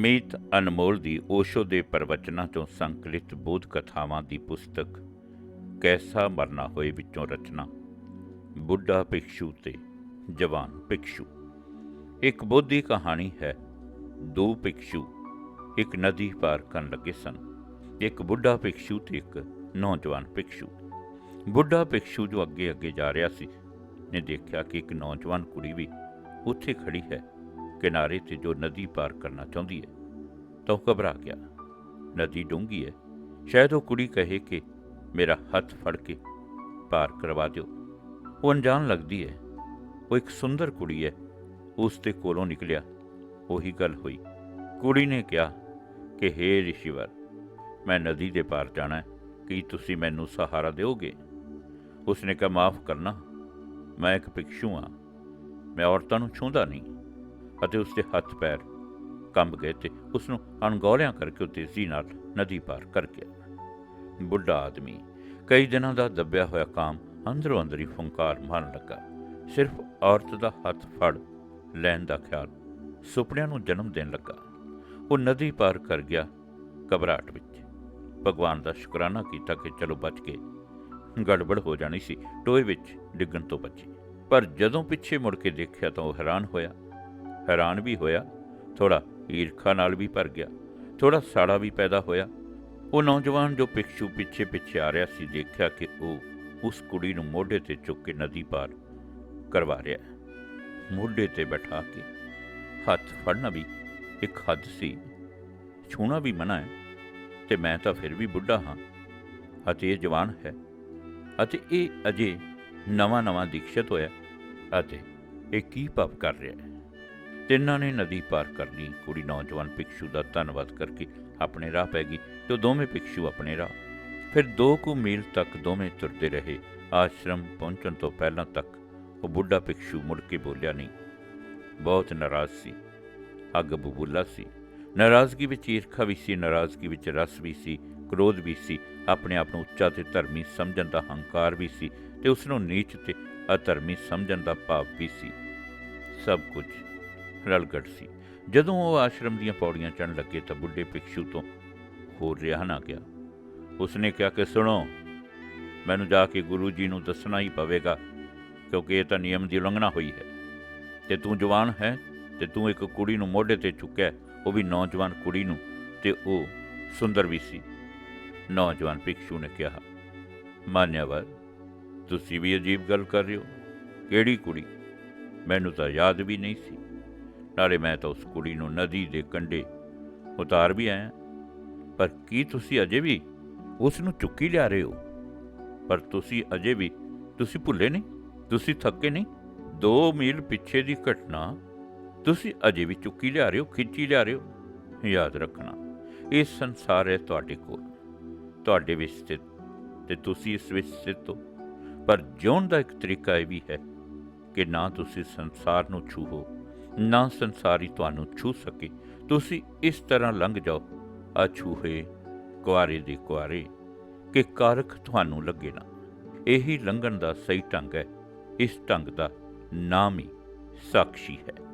ਮੀਤ ਅਨਮੋਲ ਦੀ ਓਸ਼ੋ ਦੇ ਪ੍ਰਵਚਨਾਂ ਤੋਂ ਸੰਕਲਿਤ ਬੋਧ ਕਥਾਵਾਂ ਦੀ ਪੁਸਤਕ, ਕੈਸਾ ਮਰਨਾ ਹੋਏ ਵਿੱਚੋਂ ਰਚਨਾ, ਬੁੱਢਾ ਭਿਕਸ਼ੂ ਤੇ ਜਵਾਨ ਭਿਕਸ਼ੂ। ਇੱਕ ਬੋਧੀ ਕਹਾਣੀ ਹੈ, ਦੋ ਭਿਕਸ਼ੂ, ਇੱਕ ਨਦੀ ਪਾਰ ਕਰਨ ਲੱਗੇ ਸਨ। ਇੱਕ ਬੁੱਢਾ ਭਿਕਸ਼ੂ ਤੇ ਇੱਕ ਨੌਜਵਾਨ ਭਿਕਸ਼ੂ। ਬੁੱਢਾ ਭਿਕਸ਼ੂ ਜੋ ਅੱਗੇ ਅੱਗੇ ਜਾ ਰਿਹਾ ਸੀ, ਨੇ ਦੇਖਿਆ ਕਿ ਇੱਕ ਨੌਜਵਾਨ ਕੁੜੀ ਵੀ ਉੱਥੇ ਖੜੀ ਹੈ। ਕਿਨਾਰੇ ਤੇ ਜੋ ਨਦੀ ਪਾਰ ਕਰਨਾ ਚਾਹੁੰਦੀ ਹੈ। ਤਾਂ ਉਹ ਘਬਰਾ ਗਿਆ। ਨਦੀ ਡੂੰਘੀ ਹੈ। ਸ਼ਾਇਦ ਉਹ ਕੁੜੀ ਕਹੇ ਕਿ ਮੇਰਾ ਹੱਥ ਫੜ ਕੇ ਪਾਰ ਕਰਵਾ ਦਿਓ। ਉਹ ਅਣਜਾਣ ਲੱਗਦੀ ਹੈ। ਉਹ ਇੱਕ ਸੁੰਦਰ ਕੁੜੀ ਹੈ। ਉਸ ਦੇ ਕੋਲੋਂ ਨਿਕਲਿਆ। ਉਹੀ ਗੱਲ ਹੋਈ। ਕੁੜੀ ਨੇ ਕਿਹਾ ਕਿ, ਹੇ ਰਿਸ਼ੀਵਰ, ਮੈਂ ਨਦੀ ਦੇ ਪਾਰ ਜਾਣਾ ਹੈ। ਕੀ ਤੁਸੀਂ ਮੈਨੂੰ ਸਹਾਰਾ ਦਿਓਗੇ? ਉਸਨੇ ਕਿਹਾ, ਮਾਫ ਕਰਨਾ। ਮੈਂ ਇੱਕ ਭਿਕਸ਼ੂ ਹਾਂ। ਮੈਂ ਔਰਤਾਂ ਨੂੰ ਛੂੰਹਦਾ ਨਹੀਂ। ਅਤੇ ਉਸਦੇ ਹੱਥ ਪੈਰ ਕੰਬ ਗਏ ਤੇ ਉਸ ਨੂੰ ਅਣਗੌਲਿਆਂ ਕਰਕੇ ਉਹ ਤੇਜ਼ੀ ਨਾਲ ਨਦੀ ਪਾਰ ਕਰ ਗਿਆ ਬੁੱਢਾ ਆਦਮੀ ਕਈ ਦਿਨਾਂ ਦਾ ਦੱਬਿਆ ਹੋਇਆ ਕਾਮ ਅੰਦਰੋਂ ਅੰਦਰ ਹੀ ਫੁੰਕਾਰ ਮਾਰਨ ਲੱਗਾ। ਸਿਰਫ ਔਰਤ ਦਾ ਹੱਥ ਫੜ ਲੈਣ ਦਾ ਖਿਆਲ ਸੁਪਨਿਆਂ ਨੂੰ ਜਨਮ ਦੇਣ ਲੱਗਾ। ਉਹ ਨਦੀ ਪਾਰ ਕਰ ਗਿਆ ਘਬਰਾਹਟ ਵਿੱਚ। ਭਗਵਾਨ ਦਾ ਸ਼ੁਕਰਾਨਾ ਕੀਤਾ ਕਿ ਚਲੋ ਬਚ ਗਏ। ਗੜਬੜ ਹੋ ਜਾਣੀ ਸੀ, ਟੋਏ ਵਿੱਚ ਡਿੱਗਣ ਤੋਂ ਬਚੀ। ਪਰ ਜਦੋਂ ਪਿੱਛੇ ਮੁੜ ਕੇ ਦੇਖਿਆ ਤਾਂ ਉਹ ਹੈਰਾਨ ਹੋਇਆ। ਹੈਰਾਨ ਵੀ ਹੋਇਆ ਥੋੜਾ ਈਰਖਾ ਨਾਲ ਵੀ ਭਰ ਗਿਆ ਥੋੜਾ ਸਾੜਾ ਵੀ ਪੈਦਾ ਹੋਇਆ। ਉਹ ਨੌਜਵਾਨ ਜੋ ਪਿੱਛੂ ਪਿੱਛੇ ਪਿੱਛੇ ਆ ਰਿਹਾ ਸੀ, ਦੇਖਿਆ ਕਿ ਉਹ ਉਸ ਕੁੜੀ ਨੂੰ ਮੋਢੇ ਤੇ ਚੁੱਕ ਕੇ ਨਦੀ ਪਾਰ ਕਰਵਾ ਰਿਹਾ ਮੋਢੇ ਤੇ ਬਿਠਾ ਕੇ ਹੱਥ ਫੜਨਾ ਵੀ ਇੱਕ ਹੱਦ ਸੀ। ਛੂਣਾ ਵੀ ਮਨਾ ਹੈ, ਤੇ ਮੈਂ ਤਾਂ ਫਿਰ ਵੀ ਬੁੱਢਾ ਹਾਂ, ਅਤੇ ਇਹ ਜਵਾਨ ਹੈ, ਅਤੇ ਇਹ ਅਜੇ ਨਵਾਂ ਨਵਾਂ ਦੀਕਸ਼ਿਤ ਹੋਇਆ, ਅਤੇ ਇਹ ਕੀ ਭਾਵ ਕਰ ਰਿਹਾ ਹੈ? ਤਿੰਨਾਂ ਨੇ ਨਦੀ ਪਾਰ ਕਰ ਲਈ ਕੁੜੀ ਨੌਜਵਾਨ ਭਿਕਸ਼ੂ ਦਾ ਧੰਨਵਾਦ ਕਰਕੇ ਆਪਣੇ ਰਾਹ ਪੈ ਗਈ ਤੇ ਉਹ ਦੋਵੇਂ ਭਿਕਸ਼ੂ ਆਪਣੇ ਰਾਹ। ਫਿਰ ਦੋ ਕੁ ਮੀਲ ਤੱਕ ਦੋਵੇਂ ਤੁਰਦੇ ਰਹੇ। ਆਸ਼ਰਮ ਪਹੁੰਚਣ ਤੋਂ ਪਹਿਲਾਂ ਤੱਕ ਉਹ ਬੁੱਢਾ ਭਿਕਸ਼ੂ ਮੁੜ ਕੇ ਬੋਲਿਆ, ਨਹੀਂ, ਬਹੁਤ ਨਾਰਾਜ਼ ਸੀ। ਅੱਗ ਬਬੂਲਾ ਸੀ। ਨਾਰਾਜ਼ਗੀ ਵਿੱਚ ਈਰਖਾ ਵੀ ਸੀ, ਨਾਰਾਜ਼ਗੀ ਵਿੱਚ ਰਸ ਵੀ ਸੀ, ਕ੍ਰੋਧ ਵੀ ਸੀ, ਆਪਣੇ ਆਪ ਨੂੰ ਉੱਚਾ ਤੇ ਧਰਮੀ ਸਮਝਣ ਦਾ ਹੰਕਾਰ ਵੀ ਸੀ ਤੇ ਉਸ ਨੂੰ ਨੀਚ ਤੇ ਅਧਰਮੀ ਸਮਝਣ ਦਾ ਭਾਵ ਵੀ ਸੀ। ਸਭ ਕੁਝ ਰਲਗੜ ਸੀ। ਜਦੋਂ ਉਹ ਆਸ਼ਰਮ ਦੀਆਂ ਪੌੜੀਆਂ ਚੜ੍ਹਨ ਲੱਗੇ ਤਾਂ ਬੁੱਢੇ ਭਿਕਸ਼ੂ ਤੋਂ ਹੋਰ ਰਿਹਾ ਨਾ ਗਿਆ ਉਸਨੇ ਕਿਹਾ ਕਿ ਸੁਣੋ, ਮੈਨੂੰ ਜਾ ਕੇ ਗੁਰੂ ਜੀ ਨੂੰ ਦੱਸਣਾ ਹੀ ਪਵੇਗਾ, ਕਿਉਂਕਿ ਇਹ ਤਾਂ ਨਿਯਮ ਦੀ ਉਲੰਘਣਾ ਹੋਈ ਹੈ। ਤੇ ਤੂੰ ਜਵਾਨ ਹੈ ਤੇ ਤੂੰ ਇੱਕ ਕੁੜੀ ਨੂੰ ਮੋਢੇ ਤੇ ਚੁੱਕਿਆ ਉਹ ਵੀ ਨੌਜਵਾਨ ਕੁੜੀ ਨੂੰ, ਤੇ ਉਹ ਸੁੰਦਰ ਵੀ ਸੀ। ਨੌਜਵਾਨ ਭਿਕਸ਼ੂ ਨੇ ਕਿਹਾ ਮਾਨਿਆਵਰ ਤੁਸੀਂ ਵੀ ਅਜੀਬ ਗੱਲ ਕਰ ਰਹੇ ਹੋ। ਕਿਹੜੀ ਕੁੜੀ? ਮੈਨੂੰ ਤਾਂ ਯਾਦ ਵੀ ਨਹੀਂ ਸੀ। ਨਾਲੇ ਮੈਂ ਤਾਂ ਉਸ ਕੁੜੀ ਨੂੰ ਨਦੀ ਦੇ ਕੰਢੇ ਉਤਾਰ ਵੀ ਆਇਆ। ਪਰ ਕੀ ਤੁਸੀਂ ਅਜੇ ਵੀ ਉਸ ਨੂੰ ਚੁੱਕੀ ਲਿਆ ਰਹੇ ਹੋ? ਪਰ ਤੁਸੀਂ ਅਜੇ ਵੀ, ਤੁਸੀਂ ਭੁੱਲੇ ਨਹੀਂ, ਤੁਸੀਂ ਥੱਕੇ ਨਹੀਂ। 2 ਮੀਲ ਪਿੱਛੇ ਦੀ ਘਟਨਾ, ਤੁਸੀਂ ਅਜੇ ਵੀ ਚੁੱਕੀ ਲਿਆ ਰਹੇ ਹੋ, ਖਿੱਚੀ ਲਿਆ ਰਹੇ ਹੋ? ਯਾਦ ਰੱਖਣਾ, ਇਹ ਸੰਸਾਰ ਹੈ ਤੁਹਾਡੇ ਕੋਲ। ਤੁਹਾਡੇ ਵਿੱਚ ਸਥਿਤ ਤੇ ਤੁਸੀਂ ਇਸ ਵਿੱਚ ਸਥਿਤ ਹੋ ਪਰ ਜਿਉਣ ਦਾ ਇੱਕ ਤਰੀਕਾ ਇਹ ਵੀ ਹੈ ਕਿ ਨਾ ਤੁਸੀਂ ਸੰਸਾਰ ਨੂੰ ਛੂਹੋ। ਨਾ ਸੰਸਾਰੀ ਤੁਹਾਨੂੰ ਛੂ ਸਕੇ। ਤੁਸੀਂ ਇਸ ਤਰ੍ਹਾਂ ਲੰਘ ਜਾਓ। ਅਛੂਹੇ ਕੁਆਰੇ ਦੇ ਕੁਆਰੇ, ਕਿ ਕਾਰਖ ਤੁਹਾਨੂੰ ਲੱਗੇ ਨਾ। ਇਹੀ ਲੰਘਣ ਦਾ ਸਹੀ ਢੰਗ ਹੈ। ਇਸ ਢੰਗ ਦਾ ਨਾਮ ਹੀ ਸਾਖੀ ਹੈ।